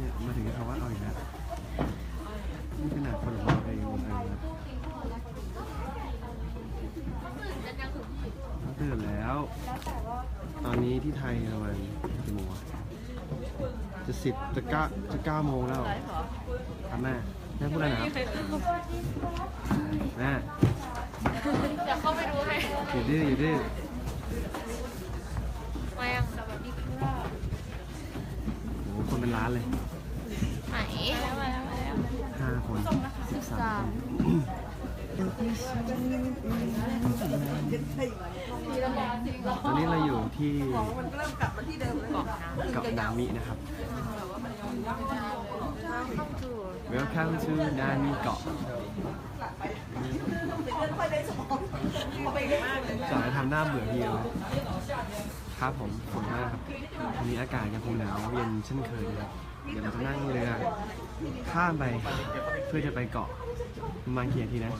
เนี่ยมาถึงคำว่าเอาอีกแล้วนี่ขนาดคนของเราเองหมดเลยนะเขาตื่นแล้ว ตอนนี้ที่ไทยประมาณกี่โมงวะจะสิบจะเก้าจะเก้าโมงแล้วครับแม่แม่พูดอะไรนะครับแม่เดี๋ยวเข้าไปดูให้อยู่ดื้ออยู่ดื้อมายังสวัสดีค่ะโอ้โหคนเป็นล้านเลย ไหนมาแล้วมาแล้วห้าคนสิบสามตอนนี้เราอยู่ที่เกาะนามินะครับ Welcome to นามิเกาะจอยทำหน้าเบื่อเพียวครับผมฝนมากครับวันนี้อากาศยังคงหนาวเย็นเช่นเคยนะครับ เดี๋ยวเราจะนั่งเรือข้ามไปเพื่อจะไปเกาะประมาณกี่นาทีนะ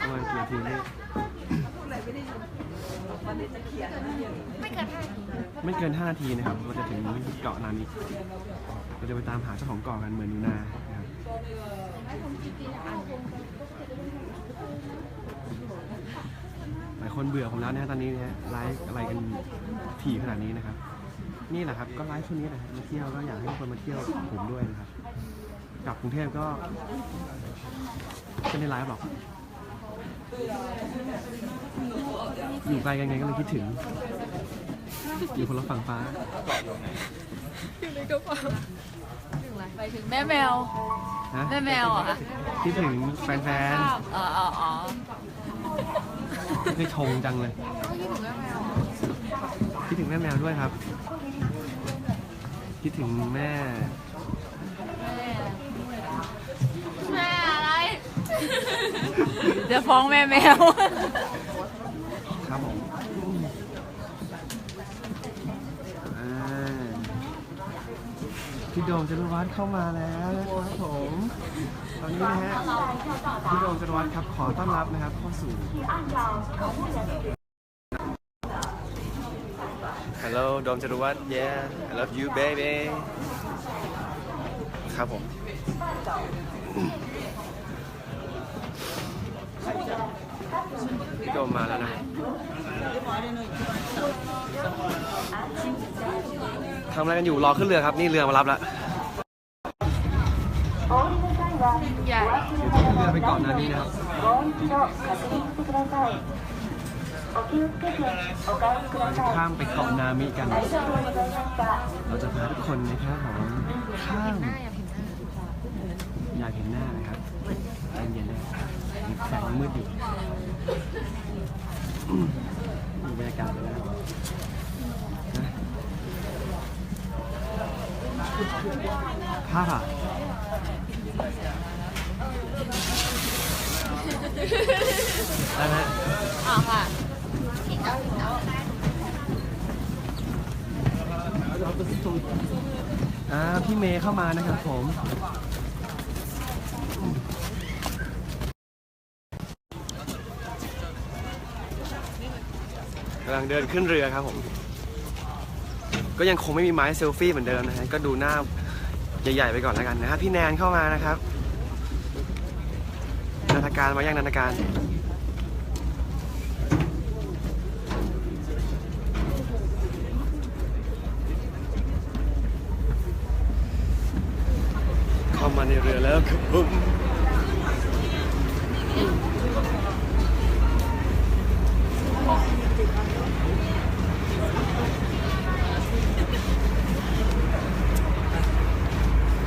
ประมาณกี่นาทีนี่ไม่เกินห้าทีไม่เกิน5นาทีนะครับเราจะถึงเกาะนามิเราจะไปตามหาเจ้าของเกาะกันเหมือนอยู่นานะครับหลายคนเบื่อผมแล้วนะฮะตอนนี้นะฮะไลฟ์อะไรกันถี่ขนาดนี้นะครับ นี่แหละครับก็ไลฟ์ช่วงนี้แหละมาเที่ยวก็อยากให้ทุกคนมาเที่ยวผมด้วยนะครับกลับกรุงเทพก็ไม่ได้ไลฟ์หรอกอยู่ไกลกันไงก็เลยคิดถึง อยู่คนละฝั่งฟ้าถึงอะไรไปถึงแม่แมว ฮะแม่แมวเหรอคะคิดถึงแฟนอ๋ออ๋ออ๋อๆไม่ชงจังเลย คิดถึงแม่แมวคิดถึงแม่แมวด้วยครับ คิดถึงแม่ แม่อะไร จะฟ้องแม่แมว ครับผมอ่าพี่โดมจรวัฒน์เข้ามาแล้วนะครับผมตอนนี้นะฮะพี่โดมจรวัฒน์ครับขอต้อนรับนะครับเข้าสู่ Hello โดมจรวัฒน์ yeah I love you baby ครับผมพี่โดมมาแล้วนะทำอะไรกันอยู่รอขึ้นเรือครับ นี่เรือมารับแล้วใหญ่เดี๋ยวจะขึ้นเรือไปเกาะนานี้นะครับ เราจะข้ามไปเกาะนามิกัน เราจะพาทุกคนนะครับของข้ามอยากเห็นหน้านะครับในเย็นเลยแสงมืดอยู่ดูบรรยากาศแล้วค่ะได้ไนะอ๋อค่ะ อ่าพี่เมย์เข้ามานะครับผม กำลังเดินขึ้นเรือครับผม ก็ยังคงไม่มีไม้เซลฟี่เหมือนเดิมนะฮะ ก็ดูหน้าใหญ่ๆไปก่อนแล้วกันนะครับพี่แนนเข้ามานะครับนันทการมายังนันทการ เข้ามา ในเรือแล้วครับผม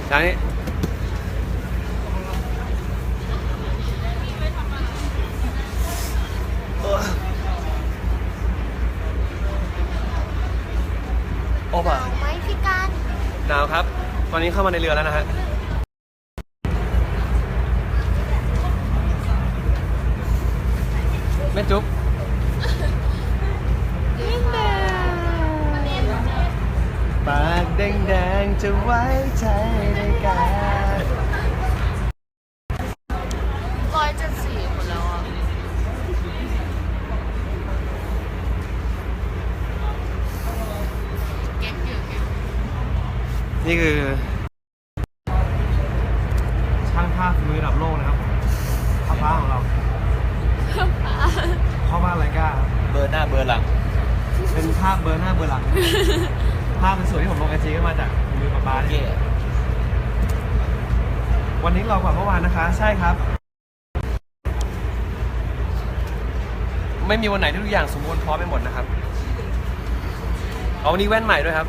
ทางนี้เออโอ้ป่ะไหมพี่การหนาวครับ ตอนนี้เข้ามาในเรือแล้วนะฮะ ม่จุ๊บปากแดงๆจะไว้ใจในการร้อยเจ็ดสี่หมดแล้วอะเก็ตอยู่เก็ตนี่คือ ช่างภาพมือระดับโลกนะครับพ่อพระของเรา พ่อพระไรก้าครับ เบอร์หน้าเบอร์หลัง เป็นภาพเบอร์หน้าเบอร์หลังภาพเป็นสวยที่ผมลงไอจีก็มาจากมือป๊าป๊าเย่เนี่ยวันนี้เรากว่าเมื่อวานนะคะ ใช่ครับ ไม่มีวันไหนที่ทุกอย่างสมบูรณ์พร้อมไปหมดนะครับ เอาวันนี้แว่นใหม่ด้วยครับ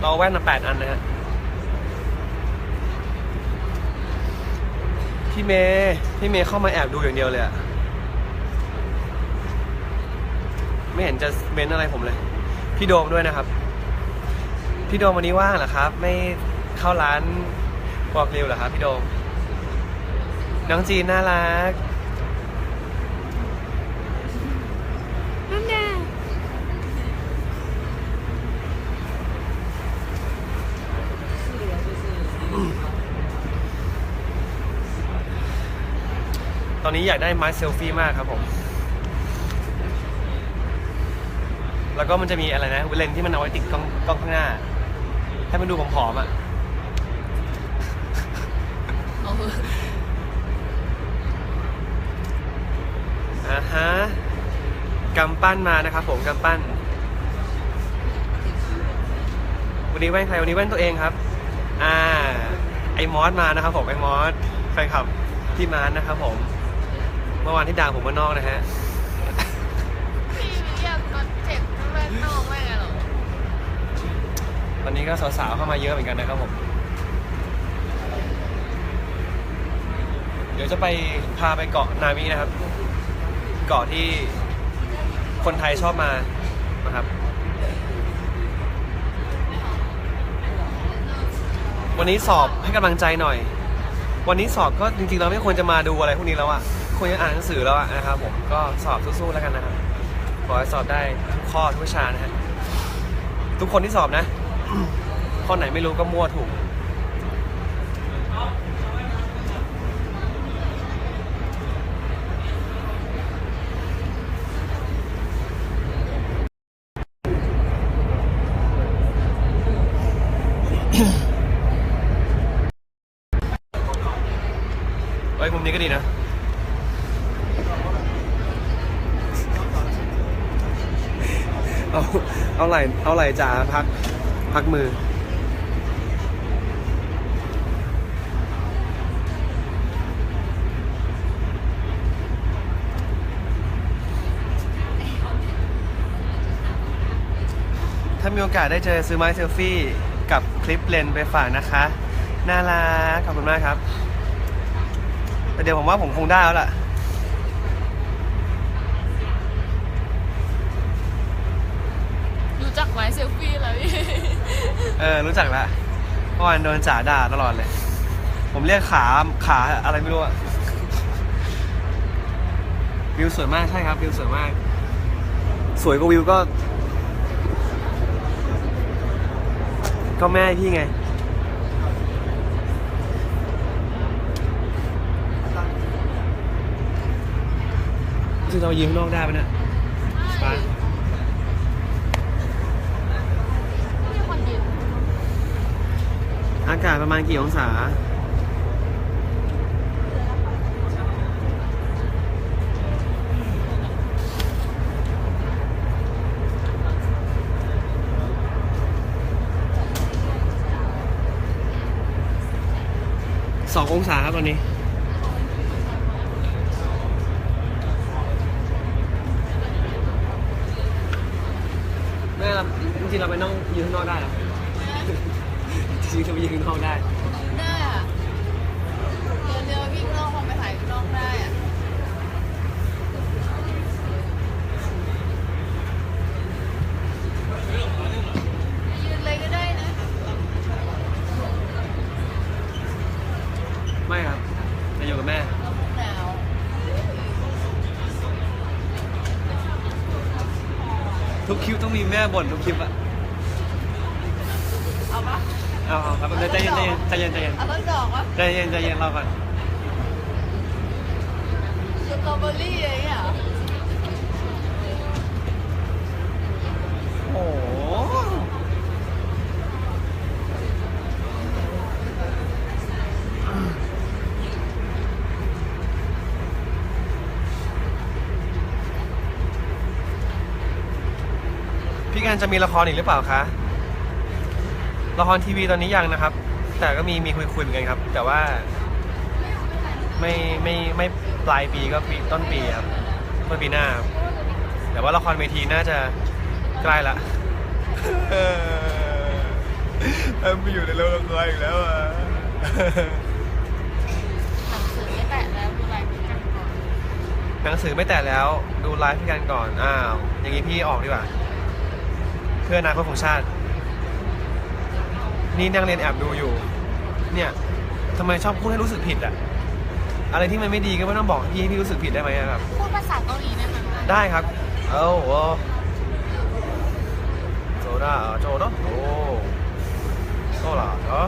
เราเอาแว่นมาแปดอันนะฮะพี่เมย์พี่เมย์เข้ามาแอบดูอย่างเดียวเลยอะไม่เห็นจะเม้นอะไรผมเลย พี่โดมด้วยนะครับ พี่โดมวันนี้ว่างเหรอครับ ไม่เข้าร้านบอกริวเหรอครับพี่โดม น้องจีนน่ารักนั่นแน่ตอนนี้อยากได้ไม้เซลฟี่มากครับผม แล้วก็มันจะมีอะไรนะเลนส์ที่มันเอาไว้ติดกล้องกล้องข้างหน้า ให้มันดูผอมๆอะเอาเถอะอ่าฮะกำปั้นมานะครับผมกำปั้น วันนี้แว่นใครวันนี้แว่นตัวเองครับ อ่า ไอ้มอสมานะครับผมไอ้มอสแฟนคลับพี่มาร์ทนะครับผม เมื่อวานที่ด่าผมว่านอกนะฮะ อนนี้ก็สาวๆเข้ามาเยอะเหมือนกันนะครับผม เดี๋ยวจะไปพาไปเกาะนามินะครับ เกาะที่คนไทยชอบมานะครับ วันนี้สอบให้กำลังใจหน่อย วันนี้สอบก็จริงๆเราไม่ควรจะมาดูอะไรพวกนี้แล้วอะควรจะอ่านหนังสือแล้วอะนะครับผมก็สอบสู้ๆแล้วกันนะครับขอให้สอบได้ทุกข้อทุกวิชานะฮะทุกคนที่สอบนะ ข้อไหนไม่รู้ก็มั่วถูก เฮ้ยมุมนี้ก็ดีนะเอาเอาไหลเอาไหลจ่าพัก พักมือ ถ้ามีโอกาสได้เจอซื้อไม้เซลฟี่กับคลิปเลนไปฝากนะคะ น่ารักขอบคุณมากครับ แต่เดี๋ยวผมว่าผมคงได้แล้วล่ะรู้จักไหมเซลฟี่แล้วพี่ เออรู้จักละเมื่อวานโดนจ๋าด่าตลอดเลย ผมเรียกขาขาอะไรไม่รู้อะวิวสวยมากใช่ครับวิวสวยมาก สวยกว่าวิวก็ ก็แม่พี่ไงจริงเรายืนข้างนอกได้ปะเนี่ยไป มีคนยืน อากาศประมาณกี่องศา สององศาครับตอนนี้ แม่เราจริงๆเราไปนั่งยืนข้างนอกได้ เหรอจริงๆเราไปยืนข้างนอกได้ ได้อะเดี๋ยวเดี๋ยววิ่งนอกห้องไปถ่ายข้างนอกได้อะยืนเลยก็ได้นะ ไม่ครับจะอยู่กับแม่หนาวทุกคลิปต้องมีแม่บ่นทุกคลิปอะเอาปะ เอาเอาครับใจเย็นใจเย็นใจเย็นเอเย็นดอกว่าใจเย็นใจเย็นเราก่อนสตรอเบอรี่เะไรอย่างเงี้ยเหรอโอ้โหพี่งานจะมีละครอีกหรือเปล่าคะ ละครทีวีตอนนี้ยังนะครับ แต่ก็มีมีคุยคุยๆเหมือนกันครับ แต่ว่าไม่ไม่ไม่ปลายปีก็ปีต้นปีครับเมื่อปีหน้าครับแต่ว่าละครเวทีน่าจะใกล้ละเออไปอยู่ในโรงละครอีกแล้วอะหนังสือไม่แตะแล้วดูไลฟ์พี่กันก่อนหนังสือไม่แตะแล้วดูไลฟ์พี่กันก่อนอ้าวอย่างนี้พี่ออกดีกว่า เพื่ออนาคตของชาติ นี่นั่งเรียนแอบดูอยู่ เนี่ยทำไมชอบพูดให้รู้สึกผิดอะอะไรที่มันไม่ดีก็ไม่ต้องบอกให้พี่ให้พี่รู้สึกผิดได้ไหมอะครับ พูดภาษาเกาหลีได้ไหมคะได้ครับ เอ้าโอ้โซดาโจโดโอ้โซล่ะเหรอ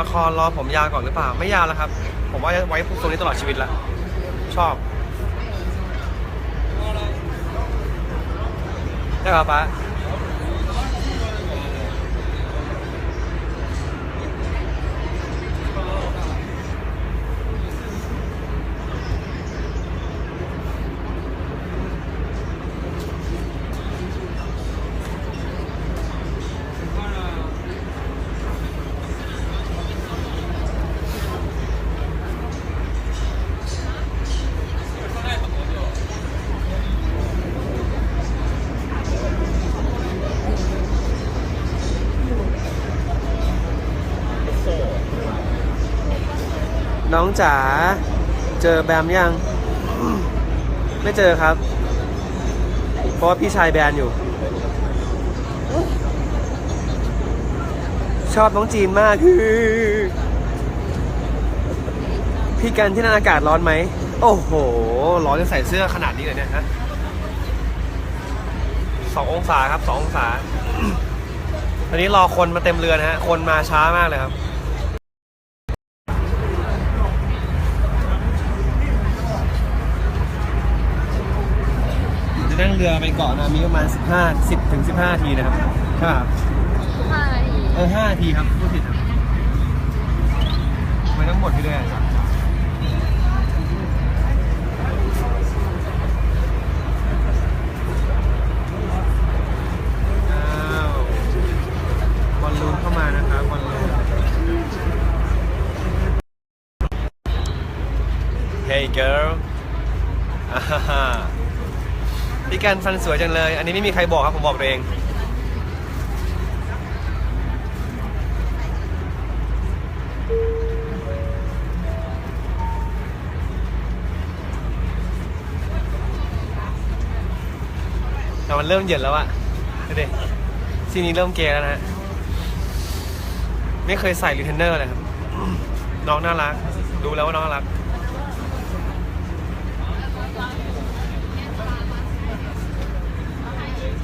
ละครรอผมยาวก่อนหรือเปล่า ไม่ยาวแล้วครับ ผมว่าจะไว้ตรงนี้ตลอดชีวิตละชอบได้ป่ะป๊า น้องจ๋าเจอแบมยัง ไม่เจอครับ เพราะพี่ชายแบนอยู่ ชอบน้องจีนมากคือพี่กันที่นั่นอากาศร้อนไหม โอ้โห ร้อนจะใส่เสื้อขนาดนี้เลยเนี่ยฮะสององศาครับสององศาตอนนี้รอคนมาเต็มเรือนะฮะ คนมาช้ามากเลยครับ นั่งเรือไปเกาะนามีประมาณ 15 10ถึง15นาทีนะครับ ครับ ห้านาที เออ5นาทีครับ พูดผิดครับไปทั้งหมดพี่ด้วยครับอ้าวบอลลูนเข้ามานะครับบอลลูน Hey girl อ่าฮ่าฮ่า พี่กันฟันสวยจังเลย อันนี้ไม่มีใครบอกครับ ผมบอกตัวเอง แต่มันเริ่มเย็นแล้วอะดูดิซีนี้เริ่มเกย์แล้วนะฮะ ไม่เคยใส่รีเทนเนอร์เลยครับ น้องน่ารัก ดูแล้วว่าน้องน่ารัก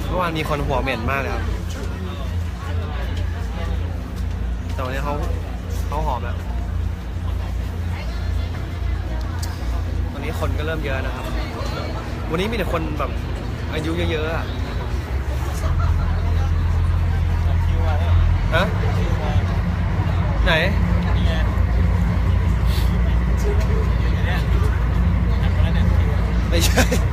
เมื่อวานมีคนหัวเหม็นมากเลยครับ แต่วันนี้เขาเขาหอมแล้วตอนนี้คนก็เริ่มเยอะนะครับ วันนี้มีแต่คนแบบอายุเยอะๆอะฮะไหนไม่ใช่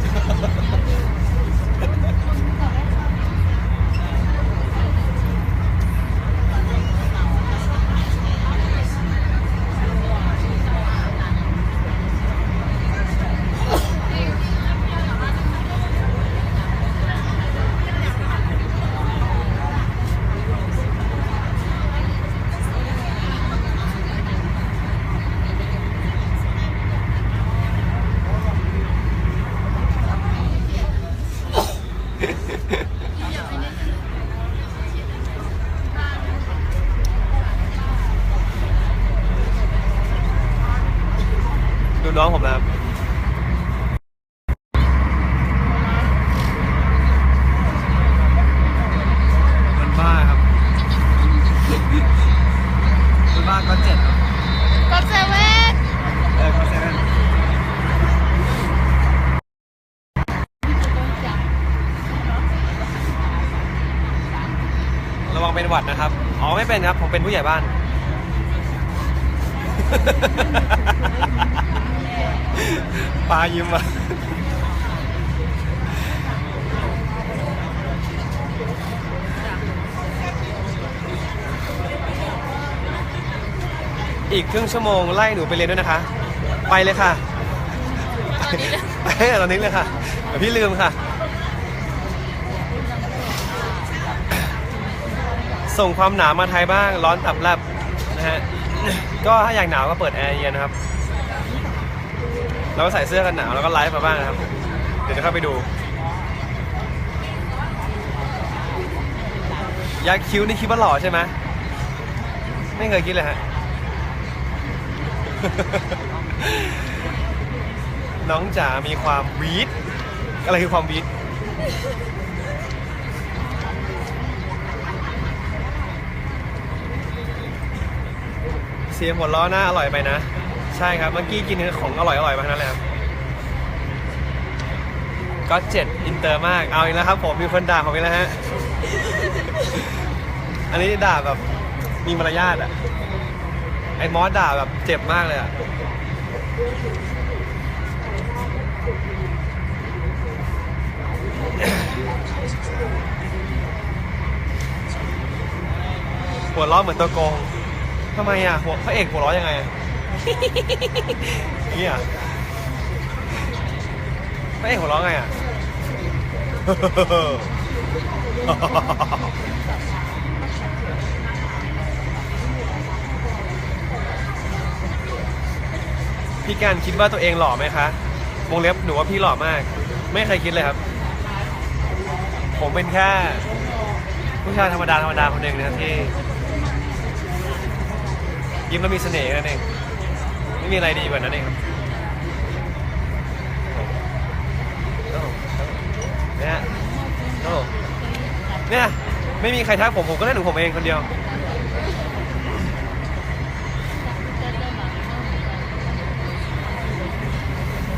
น้องผมนะครับมันบ้าครับมันบ้าก็เจ็ดครับก็เซเว่นเออก็เซเว่นระวังวังเป็นหวัดนะครับ อ๋อไม่เป็นครับ ผมเป็นผู้ใหญ่บ้าน ปลายิ้มอะอีกครึ่งชั่วโมงไล่หนูไปเรียนด้วยนะคะ ไปเลยค่ะตอนนี้เลยไปตอนนี้เลยค่ะเดี๋ยวพี่ลืมค่ะ ส่งความหนาวมาไทยบ้างร้อนตับแลบนะฮะก็ถ้าอยากหนาวก็เปิดแอร์เย็นนะครับ แล้วก็ใส่เสื้อกันหนาวแล้วก็ไลฟ์มาบ้างนะครับ เดี๋ยวจะเข้าไปดูยักษ์คิ้วนี่คิดว่าหล่อใช่ไหมไม่เคยคิดเลยฮะ น้องจ๋ามีความวีดอะไรคือความวีดเสียงหัวล้อหน้าอร่อยไปนะ ใช่ครับเมื่อกี้กินของอร่อยอร่อยๆมาทั้งนั้นเลยครับก็เจ็ดอินเตอร์มากเอาอีกแล้วครับผมมีคนด่าผมอีกแล้วฮะ อันนี้ด่าแบบมีมารยาทอะไอ้มอสด่าแบบเจ็บมากเลยอะหัวเราะเหมือนตัวโกงทำไมอะหัวพระเอกหัวเราะยังไงอะ นี่อะพระเอกหัวเราะไงอะ พี่การคิดว่าตัวเองหล่อไหมคะ วงเล็บหนูว่าพี่หล่อมาก ไม่เคยคิดเลยครับ ผมเป็นแค่ผู้ชายธรรมดาธรรมดาคนหนึ่งนะที่ ยิ้มแล้วมีเสน่ห์นั่นเอง ไม่มีอะไรดีกว่านั้นเองครับเนี่ยโอ้เนี่ยไม่มีใครทักผมผมก็เล่นของผมเองคนเดียว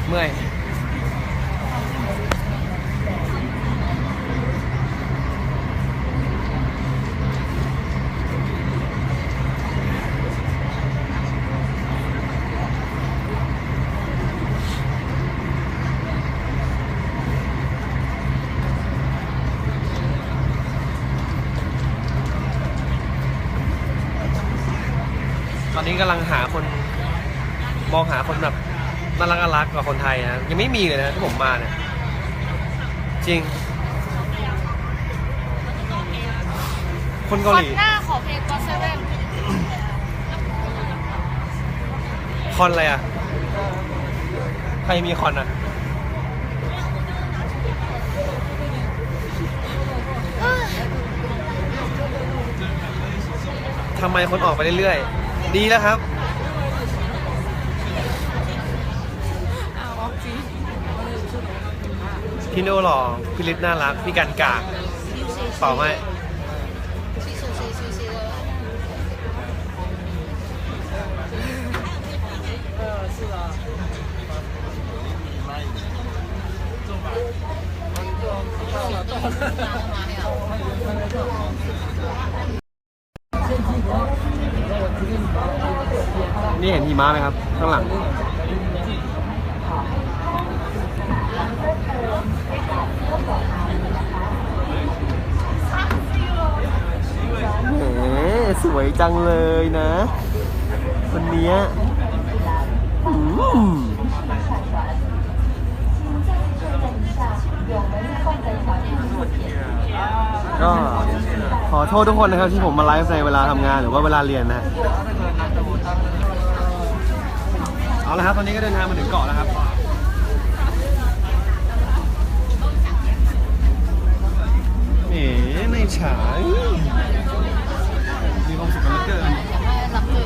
เมื่อย นนี้กำลังหาคนมองหาคนแบบน่ารักน่ารักกว่าคนไทยนะยังไม่มีเลยนะที่ผมมาเนี่ยจริง คนเกาหลีหน้าขอเพลงก็เซเว่นคอนอะไรอะ ใครมีคอนอะทำไมคนออกไปเรื่อยๆ ดีแล้วครับเอาออกจีพี่โน่หล่อพี่ฤทธิ์น่ารัก พี่กันกากเป่าให้ชีสุชีชีชี นี่เห็นหิมะไหมครับ ข้างหลังแหมสวยจังเลยนะคนเนี้ยก็ขอโทษทุกคนนะครับที่ผมมาไลฟ์ในเวลาทำงานหรือว่าเวลาเรียนนะ เอาละครับตอนนี้ก็เดินทางมาถึงเกาะแล้วครับเอ๋ในฉายมีความสุขกันเหลือเกิน รับเลยอะอ